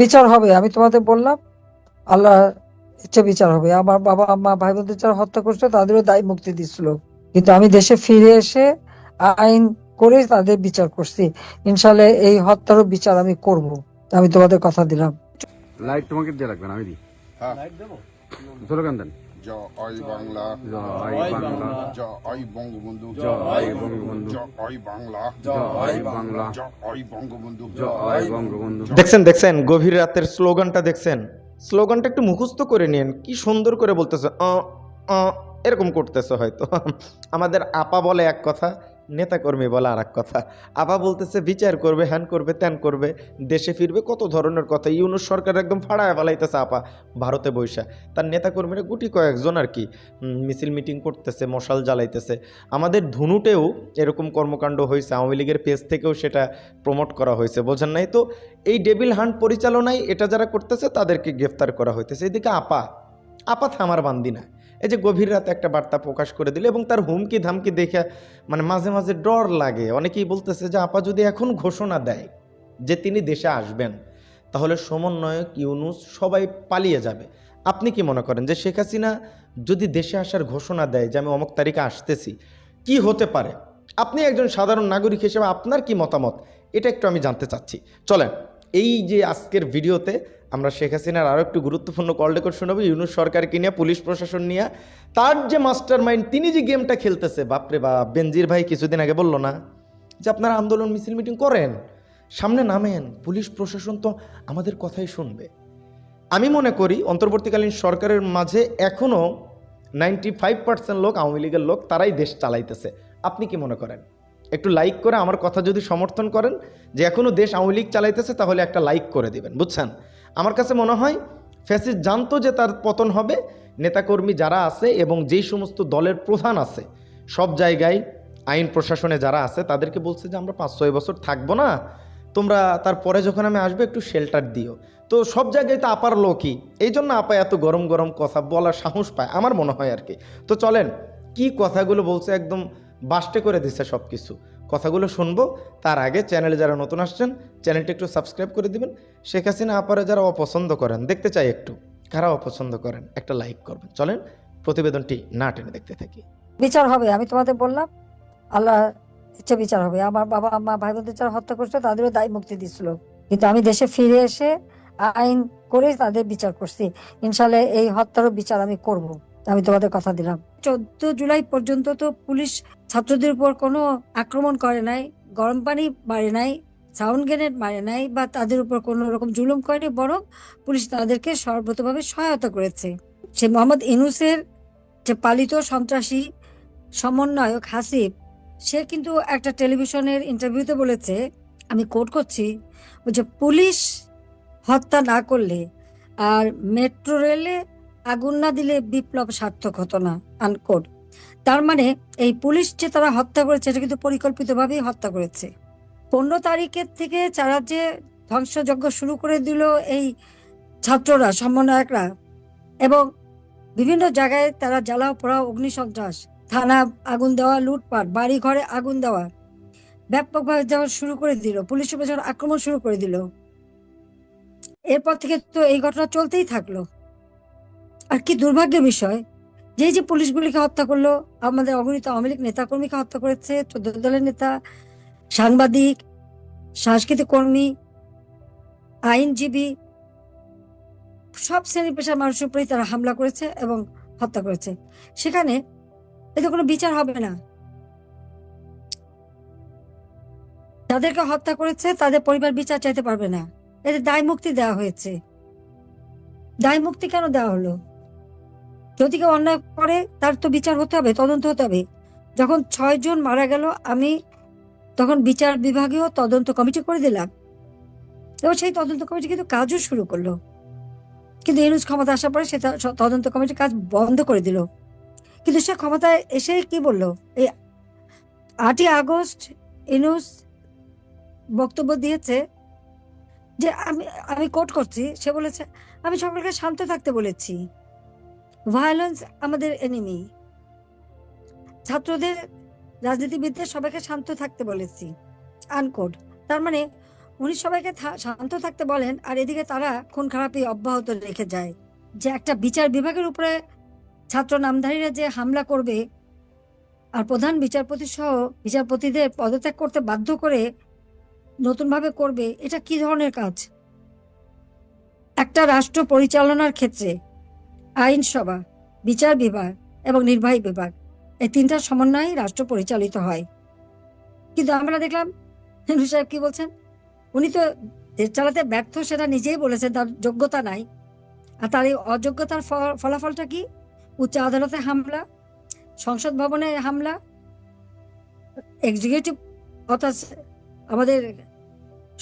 বিচার হবে আমি তোমাদের বললাম আল্লাহ ইচ্ছে বিচার হবে। আমার বাবা মা ভাই বোনদের যারা হত্যা করছিল তাদেরও দায় মুক্তি দিচ্ছিল কিন্তু আমি দেশে ফিরে এসে আইন করে তাদের বিচার করছি। ইনশাল্লাহ এই হত্যারও বিচার আমি করব। আমি তোমাদের কথা দিলাম। লাইট তোমাকে দিয়ে লাগবে না আমি দিই। হ্যাঁ। স্লোগান দেন। জয় বাংলা জয় বাংলা জয় বঙ্গবন্ধু জয় বঙ্গবন্ধু জয় বাংলা জয় বাংলা জয় বঙ্গবন্ধু জয় বঙ্গবন্ধু দেখছেন দেখছেন গভীর রাতের স্লোগানটা দেখছেন স্লোগানটা একটু মুখস্থ করে নিন কি সুন্দর করে বলতেছে এরকম করতেছে হয়তো আমাদের আপা বলে এক কথা নেতাকর্মী বলা আর কথা। আপা বলতেছে, বিচার করবে, হ্যান করবে, ত্যান করবে, দেশে ফিরবে, কত ধরনের কথা। ইউনুস সরকার একদম ফাড়ায় ফেলাইতেছে আপা, ভারতে বৈশা। তার নেতাকর্মীরা গুটি কয়েকজন আর কি মিছিল মিটিং করতেছে, মশাল জ্বালাইতেছে। আমাদের ধুনুটেও এরকম কর্মকাণ্ড হয়েছে, আওয়ামী লীগের পেজ থেকেও সেটা প্রমোট করা হয়েছে, বোঝেন নাই তো? এই ডেবিল হান্ট পরিচালনায় এটা যারা করতেছে, তাদেরকে গ্রেফতার করা হইতেছে। এদিকে আপা আপা থামার বান্দি না। এই যে গভীর রাতে একটা বার্তা প্রকাশ করে দিল এবং তার হুমকি ধামকি দেখে মানে মাঝে মাঝে ডর লাগে। অনেকেই বলতেছে যে, আপা যদি এখন ঘোষণা দেয় যে তিনি দেশে আসবেন, তাহলে সমন্বয়ক ইউনুস সবাই পালিয়ে যাবে। আপনি কি মনে করেন যে শেখ হাসিনা যদি দেশে আসার ঘোষণা দেয় যে, আমি অমুক তারিখে আসতেছি, কি হতে পারে? আপনি একজন সাধারণ নাগরিক হিসেবে আপনার কি মতামত? এটা একটু আমি জানতে চাচ্ছি। চলেন। এই যে আজকের ভিডিওতে আমরা শেখ হাসিনার আরও একটু গুরুত্বপূর্ণ কল রেকর্ড শোনাবো, ইউনুস সরকারকে নিয়ে, পুলিশ প্রশাসন নিয়ে। তার যে মাস্টার মাইন্ড তিনি যে গেমটা খেলতেছে, বাপরে বা বেনজির ভাই কিছুদিন আগে বলল না যে আপনারা আন্দোলন মিছিল মিটিং করেন, সামনে নামেন, পুলিশ প্রশাসন তো আমাদের কথাই শুনবে। আমি মনে করি অন্তর্বর্তীকালীন সরকারের মাঝে এখনও নাইনটি ফাইভ পার্সেন্ট লোক, আওয়ামী লীগের লোক, তারাই দেশ চালাইতেছে। আপনি কি মনে করেন? একটু লাইক করে আমার কথা যদি সমর্থন করেন যে এখনও দেশ আওয়ামী লীগ চালাইতেছে, তাহলে একটা লাইক করে দিবেন, বুঝছেন? আমার কাছে মনে হয় ফ্যাসিস জানতো যে তার পতন হবে, নেতাকর্মী যারা আছে এবং যেই সমস্ত দলের প্রধান আছে, সব জায়গায় আইন প্রশাসনে যারা আছে, তাদেরকে বলছে যে আমরা পাঁচ ছয় বছর থাকব না, তোমরা তারপরে যখন আমি আসব একটু শেল্টার দিও। তো সব জায়গায় তো আপার লোকই, এই জন্য আপা এত গরম গরম কথা বলার সাহস পায়, আমার মনে হয় আর কি। তো চলেন, কি কথাগুলো বলছে একদম বাস্টে করে দিচ্ছে সব কিছু কথাগুলো শুনব, তার আগে চ্যানেলে যারা নতুন আসছেন, চ্যানেলটি একটু সাবস্ক্রাইব করে দিবেন। শেখ হাসিনা আপারে যারা অপছন্দ করেন, দেখতে চাই একটু, কারা অপছন্দ করেন, একটা লাইক করবেন। চলেন, প্রতিবেদনটি না টেনে দেখতে থাকি। বিচার হবে, আমি তোমাদের বললাম, আল্লাহ ইচ্ছে বিচার হবে। আমার বাবা, মা ভাই বোনদের যারা হত্যা করছে, তাদেরও দায় মুক্তি দিচ্ছিল কিন্তু আমি দেশে ফিরে এসে আইন করে তাদের বিচার করছি। ইনশাল্লাহ এই হত্যারও বিচার আমি করব। আমি তোমাদের কথা দিলাম। চোদ্দ জুলাই পর্যন্ত তো পুলিশ ছাত্রদের উপর কোনো আক্রমণ করে নাই, গরম পানি মারে নাই, সাউন্ড গ্রেনেড মারে নাই বা তাদের উপর কোনো রকম জুলুম করেনি বরং পুলিশ তাদেরকে সর্বতভাবে সহায়তা করেছে। সে মোহাম্মদ ইনুসের যে পালিত সন্ত্রাসী সমন্বয়ক হাসিব, সে কিন্তু একটা টেলিভিশনের ইন্টারভিউতে বলেছে, আমি কোট করছি বলছে পুলিশ হত্যা না করলে আর মেট্রো রেলে আগুন না দিলে বিপ্লব সার্থক হতো না আনকোট তার মানে এই পুলিশ যে তারা হত্যা করেছে, এটা কিন্তু পরিকল্পিতভাবেই হত্যা করেছে। পনেরো তারিখের থেকে যারা যে ধ্বংসযজ্ঞ শুরু করে দিল এই ছাত্ররা, সমন্বয়করা। এবং বিভিন্ন জায়গায় তারা জ্বালাও পোড়াও, অগ্নিসন্ত্রাস, থানা আগুন দেওয়া, লুটপাট বাড়ি ঘরে আগুন দেওয়া, ব্যাপকভাবে দেওয়া শুরু করে দিল। পুলিশের পেছন আক্রমণ শুরু করে দিল। এরপর থেকে তো এই ঘটনা চলতেই থাকল। আর কি দুর্ভাগ্যের বিষয়? যে যে পুলিশগুলিকে হত্যা করল, আমাদের অগণিত আওয়ামী লীগ নেতাকর্মীকে হত্যা করেছে, চোদ্দ দলের নেতা, সাংবাদিক, সাংস্কৃতিক কর্মী, আইনজীবী, সব শ্রেণি পেশার মানুষের উপরেই তারা হামলা করেছে এবং হত্যা করেছে। সেখানে এতে কোনো বিচার হবে না। যাদেরকে হত্যা করেছে, তাদের পরিবার বিচার চাইতে পারবে না। এতে দায় মুক্তি দেওয়া হয়েছে। দায় মুক্তি কেন দেওয়া হলো? যদি কেউ অন্যায় করে, তার তো বিচার হতে হবে, তদন্ত হতে হবে। যখন ছয় জন মারা গেল, আমি তখন বিচার বিভাগীয় তদন্ত কমিটি করে দিলাম। এবং সেই তদন্ত কমিটি কিন্তু কাজও শুরু করল। কিন্তু ইনুস ক্ষমতা আসার পরে সে তদন্ত কমিটির কাজ বন্ধ করে দিল। কিন্তু সে ক্ষমতায় এসে কি বলল? এই আটই আগস্ট ইনুস বক্তব্য দিয়েছে যে, আমি আমি কোট করছি। সে বলেছে, আমি সকলকে শান্ত থাকতে বলেছি। ভায়োলেন্স আমাদের এনিমি ছাত্রদের রাজনীতিবিদদের সবাইকে শান্ত থাকতে বলেছি আনকোড তার মানে উনি সবাইকে শান্ত থাকতে বলেন আর এদিকে তারা খুন খারাপি অব্যাহত রেখে যায়। যে একটা বিচার বিভাগের উপরে ছাত্র নামধারীরা যে হামলা করবে আর প্রধান বিচারপতি সহ বিচারপতিদের পদত্যাগ করতে বাধ্য করে নতুনভাবে করবে, এটা কি ধরনের কাজ? একটা রাষ্ট্র পরিচালনার ক্ষেত্রে আইনসভা বিচার বিভাগ এবং নির্বাহী বিভাগ এই তিনটার সমন্বয়ে রাষ্ট্র পরিচালিত হয়। কিন্তু আমরা দেখলাম, হিন্দু সাহেব কি বলছেন? উনি তো দেশ চালাতে ব্যর্থ, সেটা নিজেই বলেছেন, তার যোগ্যতা নাই। আর তার এই অযোগ্যতার ফলাফলটা কি? উচ্চ আদালতে হামলা, সংসদ ভবনে হামলা এক্সিকিউটিভ অর্থাৎ আমাদের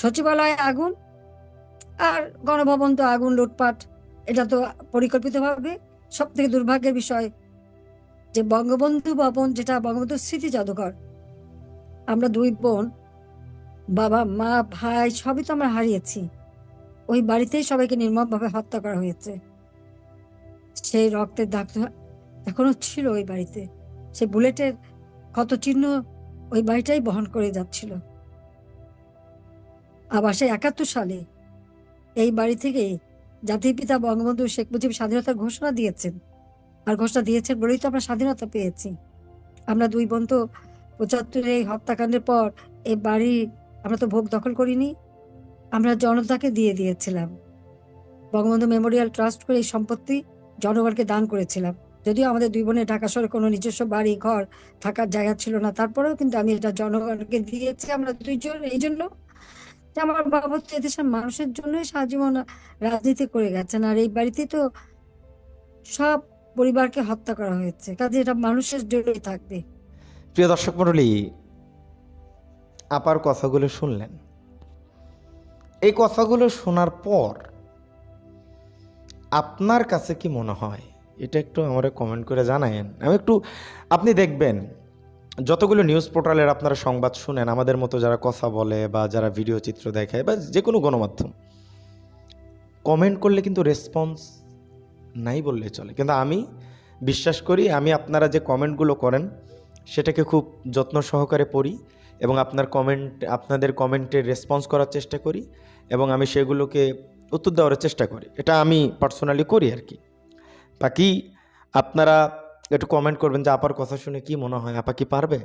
সচিবালয়ে আগুন, আর গণভবন তো আগুন, লুটপাট এটা তো পরিকল্পিতভাবে সব থেকে দুর্ভাগ্যের বিষয় যে বঙ্গবন্ধু ভবন যেটা বঙ্গবন্ধু স্মৃতি জাদুঘর, আমরা দুই বোন, বাবা, মা, ভাই সবই তো আমরা হারিয়েছি। ওই বাড়িতেই সবাইকে নির্মমভাবে হত্যা করা হয়েছে। সেই রক্তের দাগ এখনও ছিল ওই বাড়িতে। সেই বুলেটের কত চিহ্ন ওই বাড়িটাই বহন করে যাচ্ছিল। আবার সেই একাত্তর সালে এই বাড়ি থেকে জাতির পিতা বঙ্গবন্ধু শেখ মুজিব স্বাধীনতার ঘোষণা দিয়েছেন। আর ঘোষণা দিয়েছেন বলেই তো আমরা স্বাধীনতা পেয়েছি। আমরা দুই বোন তো পঁচাত্তরে এই হত্যাকাণ্ডের পর এই বাড়ি আমরা তো ভোগ দখল করিনি, আমরা জনতাকে দিয়ে দিয়েছিলাম। বঙ্গবন্ধু মেমোরিয়াল ট্রাস্ট করে এই সম্পত্তি জনগণকে দান করেছিলাম। যদিও আমাদের দুই বোনের ঢাকা শহরে কোনো নিজস্ব বাড়ি, ঘর থাকার জায়গা ছিল না, তারপরেও কিন্তু আমি এটা জনগণকে দিয়েছি। আমরা দুইজন, এই জন্য যে আমার বাবা হচ্ছে এদেশের মানুষের জন্যই সারাজীবন রাজনীতি করে গেছেন। আর এই বাড়িতে তো সব পরিবারকে হত্যা করা হয়েছে। কাজে এটা মানুষের জন্যই থাকবে। প্রিয় দর্শক মণ্ডলী, আপার কথাগুলো শুনলেন। এই কথাগুলো শোনার পর আপনার কাছে কি মনে হয়? এটা একটু আমারে কমেন্ট করে জানায়েন। আমি একটু, আপনি দেখবেন যতগুলো নিউজ পোর্টালের আপনারা সংবাদ শুনেন, আমাদের মতো যারা কথা বলে বা যারা ভিডিও চিত্র দেখায় বা যে কোনো গণমাধ্যম কমেন্ট করলে কিন্তু রেসপন্স নাই বললে চলে। কিন্তু আমি বিশ্বাস করি, আমি আপনারা যে কমেন্টগুলো করেন, সেটাকে খুব যত্ন সহকারে পড়ি এবং আপনার কমেন্ট আপনাদের কমেন্টের রেসপন্স করার চেষ্টা করি এবং আমি সেগুলোকে উত্তর দেওয়ার চেষ্টা করি। এটা আমি পার্সোনালি করি আর কি। বাকি আপনারা একটু কমেন্ট করবেন যে, আপার কথা শুনে কি মনে হয়? আপা কি পারবে?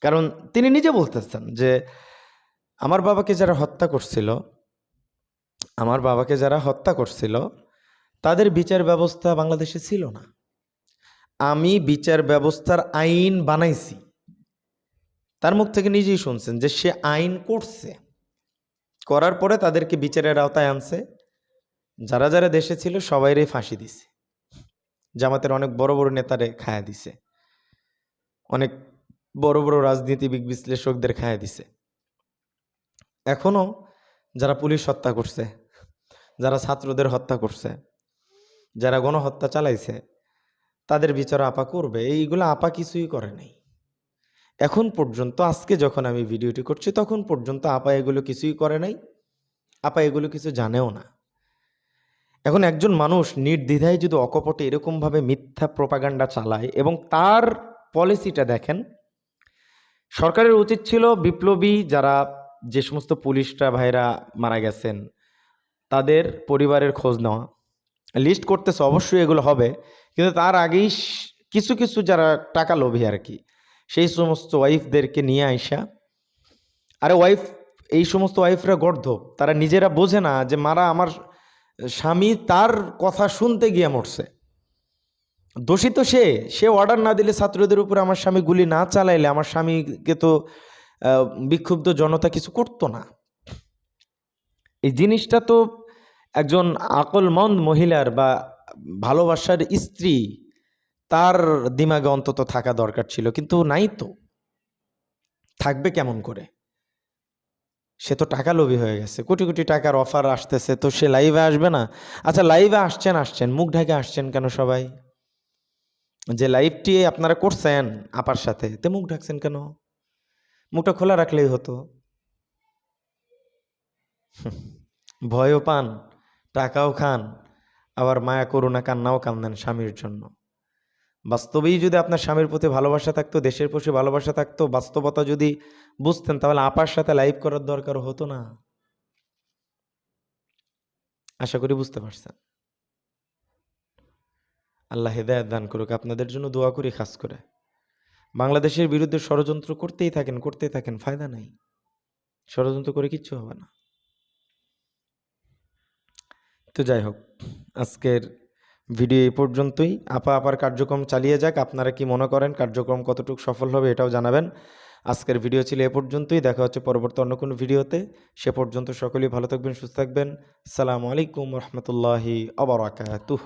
কারণ তিনি নিজে বলতেছেন যে, আমার বাবাকে যারা হত্যা করছিল, আমার বাবাকে যারা হত্যা করছিল, তাদের বিচার ব্যবস্থা বাংলাদেশে ছিল না। আমি বিচার ব্যবস্থার আইন বানাইছি। তার মুখ থেকে নিজেই শুনছেন যে, সে আইন করছে। করার পরে তাদেরকে বিচারের আওতায় আনছে। যারা যারা দেশে ছিল, সবাইরে ফাঁসি দিছে। জামাতের অনেক বড় বড় নেতারে খায়া দিছে। অনেক বড় বড় রাজনীতিবিদ বিশ্লেষকদের খায়া দিছে। এখনও যারা পুলিশ হত্যা করছে, যারা ছাত্রদের হত্যা করছে, যারা গণহত্যা চালাইছে, তাদের বিচার আপা করবে। এইগুলো আপা কিছুই করে নাই। এখন পর্যন্ত, আজকে যখন আমি ভিডিওটি করছি, তখন পর্যন্ত আপা এগুলো কিছুই করে নাই। আপা এগুলো কিছু জানেও না। এখন একজন মানুষ নির্দ্বিধায় যদি অকপটে এরকমভাবে মিথ্যা প্রপাগান্ডা চালায় এবং তার পলিসিটা দেখেন, সরকারের উচিত ছিল বিপ্লবী যারা যে সমস্ত পুলিশরা ভাইরা মারা গেছেন, তাদের পরিবারের খোঁজ নেওয়া। লিস্ট করতেছে, অবশ্যই এগুলো হবে, কিন্তু তার আগেই কিছু কিছু যারা টাকা লোভী আর কি, সেই সমস্ত ওয়াইফদেরকে নিয়ে আইসা, আরে ওয়াইফ, এই সমস্ত ওয়াইফরা গর্ধব, তারা নিজেরা বোঝে না যে মারা আমার স্বামী তার কথা শুনতে গিয়ে মরছে। দোষী তো সে সে অর্ডার না দিলে ছাত্রদের উপরে আমার স্বামী গুলি না চালাইলে আমার স্বামীকে তো বিক্ষুব্ধ জনতা কিছু করতো না। এই জিনিসটা তো একজন আকলমন্দ মহিলার বা ভালোবাসার স্ত্রী তার দিমাগে অন্তত থাকা দরকার ছিল, কিন্তু নাই তো। থাকবে কেমন করে? সে তো টাকা লোভী হয়ে গেছে। কোটি কোটি টাকার অফার আসতেছে, তো সে লাইভে আসবে না? আচ্ছা লাইভে আসছেন আসছেন, মুখ ঢাকে আসছেন কেন সবাই? যে লাইভটি আপনারা করছেন আপার সাথে, তে মুখ ঢাকছেন কেন? মুখটা খোলা রাখলেই হতো। ভয়ও পান, টাকাও খান, আবার মায়া করুণা কান্নাও কান্দেন স্বামীর জন্য। বাস্তবেই যদি আপনার স্বামীর প্রতি ভালোবাসা থাকতো, দেশের প্রতি ভালোবাসা থাকতো, বাস্তবতা যদি বুঝতেন, তাহলে আপার সাথে লাইভ করার দরকার হতো না। আশা করি বুঝতে পারছেন। আল্লাহ হেদায়ত দান করুক, আপনাদের জন্য দোয়া করি, খাস করে। বাংলাদেশের বিরুদ্ধে ষড়যন্ত্র করতেই থাকেন করতেই থাকেন, ফায়দা নাই। ষড়যন্ত্র করে কিচ্ছু হবে না। তো যাই হোক, আজকের ভিডিও এই পর্যন্তই। আপা, আপার কার্যক্রম চালিয়ে যাক। আপনারা কি মনে করেন কার্যক্রম কতটুকু সফল হবে এটাও জানাবেন। আজকের ভিডিও ছিল এ পর্যন্তই। দেখা হচ্ছে পরবর্তী অন্য কোনো ভিডিওতে। সে পর্যন্ত সকলেই ভালো থাকবেন, সুস্থ থাকবেন। সালামু আলাইকুম রহমতুল্লাহি আবরাকাতুহ